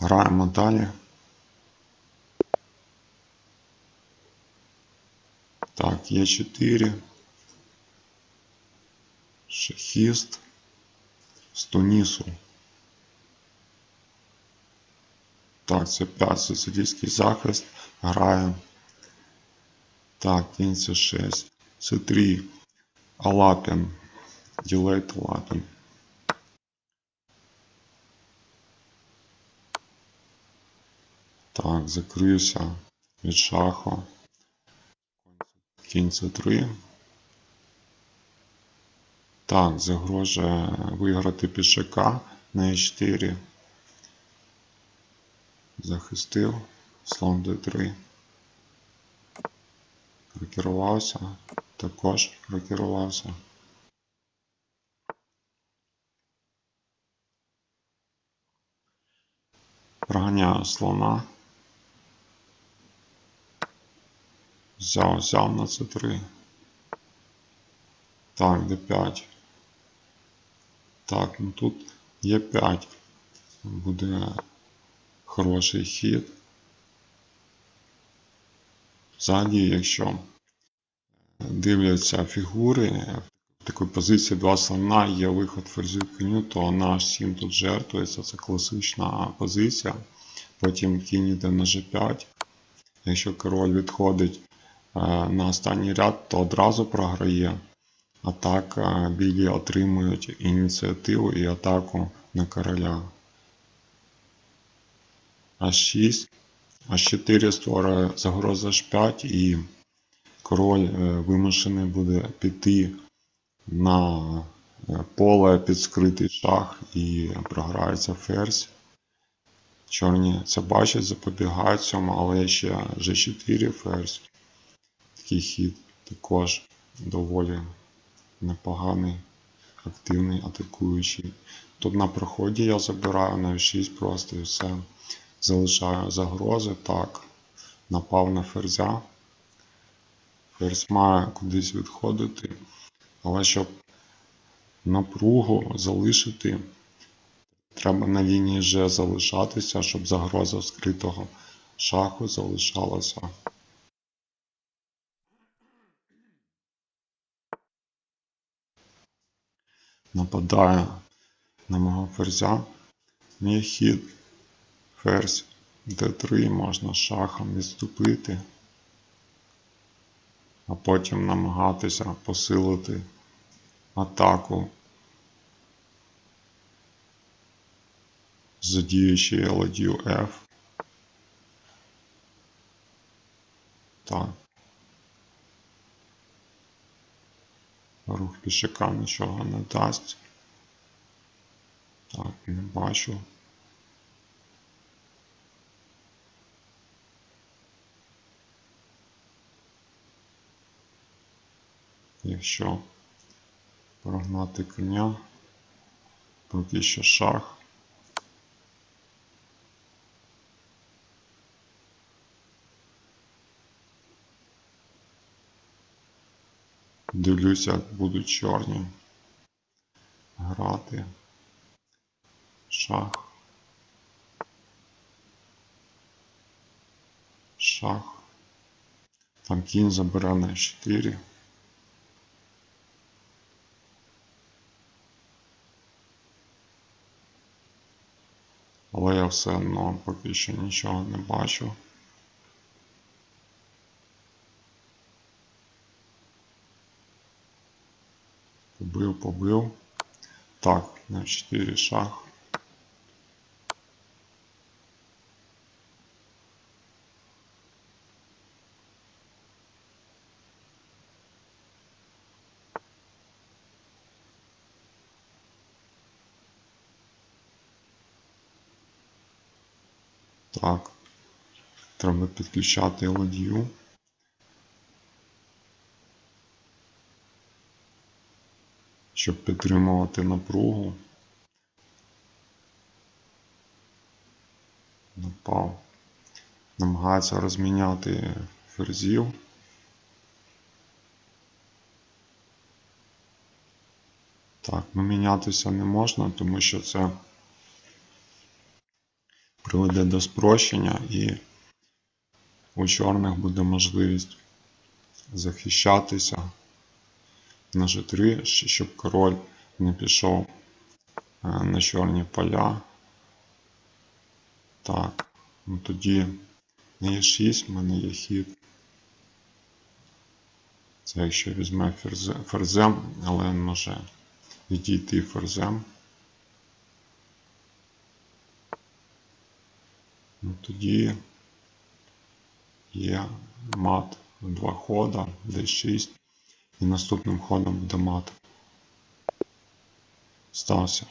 Граємо далі. Так, є 4. Шахіст. З Тунісу. Так, це 5 соціалістський захист. Граємо. Так, кінь це 6. Це 3. Алапін. Ділейт Алапін. Так, закрився від шаху. Кінь це 3. Так, загрожує виграти пішака на e4. Захистив. Слон d3. Рокерувався. Також рокерувався. Проганяю слона. Взяв, взяв на c3. Так, d5. Так, ну тут є 5. Буде хороший хід. Взагалі, якщо дивляться фігури, в такій позиції два слона є виход ферзю коню, то наш 7 тут жертвується. Це класична позиція. Потім кінь йде на g5. Якщо король відходить на останній ряд, то одразу програє. А так е, білі отримують ініціативу і атаку на короля. А6, А4 створює загроза H5 і король е, вимушений буде піти на е, поле під скритий шах і програється ферзь. Чорні це бачать, запобігають цьому, але ще G4 ферзь. Такий хід також доволі непоганий, активний, атакуючий. Тут на проході я забираю на F6 просто і все. Залишаю загрози. Так, напав на ферзя. Ферзь має кудись відходити. Але щоб напругу залишити, треба на лінії G залишатися, щоб загроза скритого шаху залишалася. Нападаю на мого ферзя. Мій хід ферзь d3 можна шахом відступити, а потім намагатися посилити атаку, задіючи ладію F. Так. Рух пішака нічого не дасть. Так, не бачу. Якщо прогнати коня, поки що шах. Дивлюся, як будуть чорні грати. Шах. Шах. Там кінь забере на 4. Але я все одно поки що нічого не бачу. Побив, побив. Так, на 4 шах. Так. Треба підключати ладью. Щоб підтримувати напругу. Напав. Намагається розміняти ферзів. Так, ну мінятися не можна, тому що це приведе до спрощення і у чорних буде можливість захищатися на G3, щоб король не пішов е, на чорні поля. Так, ну тоді на Е6 в мене є хід. Це якщо візьме ферзе- ферзем, але він може відійти ферзем. Ну, тоді є мат два хода, d6, і наступним ходом буде мат. Стався.